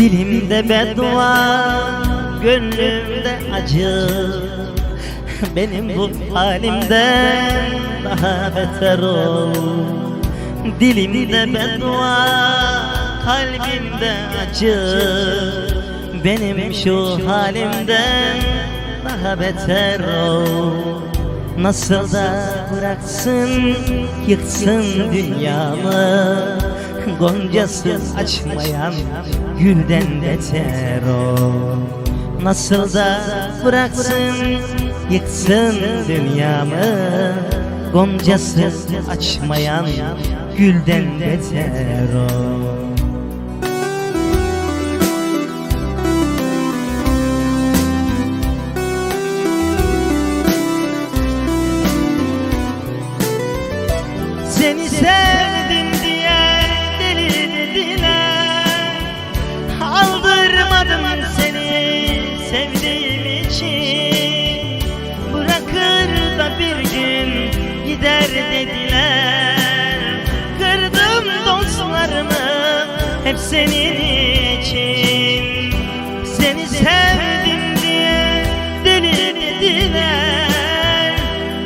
Dilimde beddua Gönlümde acı. Benim bu halimden Daha beter ol. Dilimde beddua Kalbimde acı. Benim şu halimden Daha beter ol. Nasıl da bıraksın Yıksın dünyamı. Goncasız açmayan Gülden beter o. Nasıl da bıraksın Yıksın dünyamı. Goncasız açmayan Gülden beter o hep senin için. Seni sevdim diye deli dediler.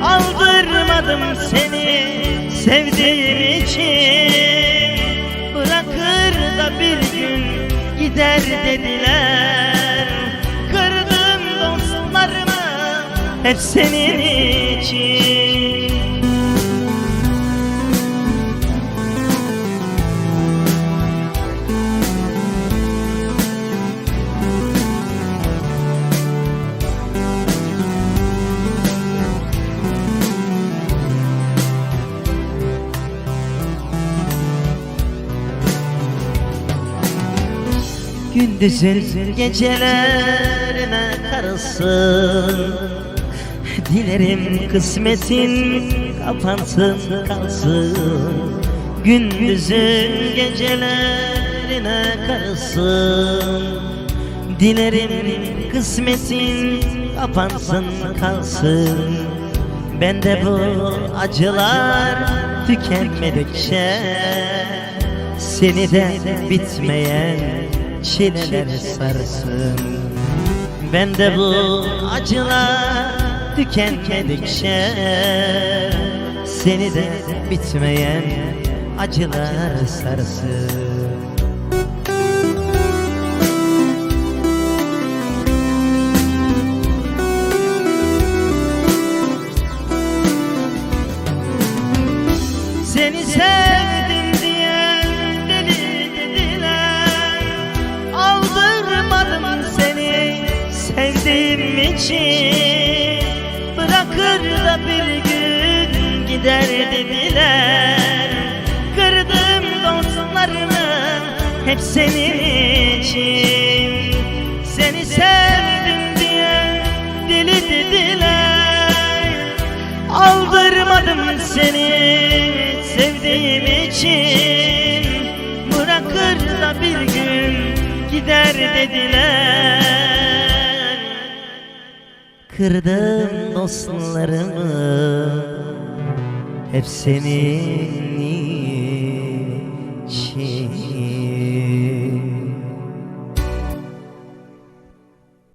Aldırmadım seni sevdiğim için. Bırakır da bir gün gider dediler. Kırdım dostlarımı hep senin için Gündüzün gecelerine karılsın. Dilerim kısmetin kapansın kalsın Gündüzün gecelerine karılsın. Dilerim kısmetin kapansın kalsın Ben de bu acılar tükenmedikçe Seni de bitmeyen çileler sarsın? Ben de bu acılar tükenmedikçe Seni de bitmeyen acılar sarsın. Seni sevdim için Bırakır da bir gün gider dediler. Kırdım dostlarımı hep senin için. Seni sevdim diye deli dediler. Aldırmadım seni sevdiğim için. Bırakır da bir gün gider dediler Kırdım dostlarımı. Hep senin için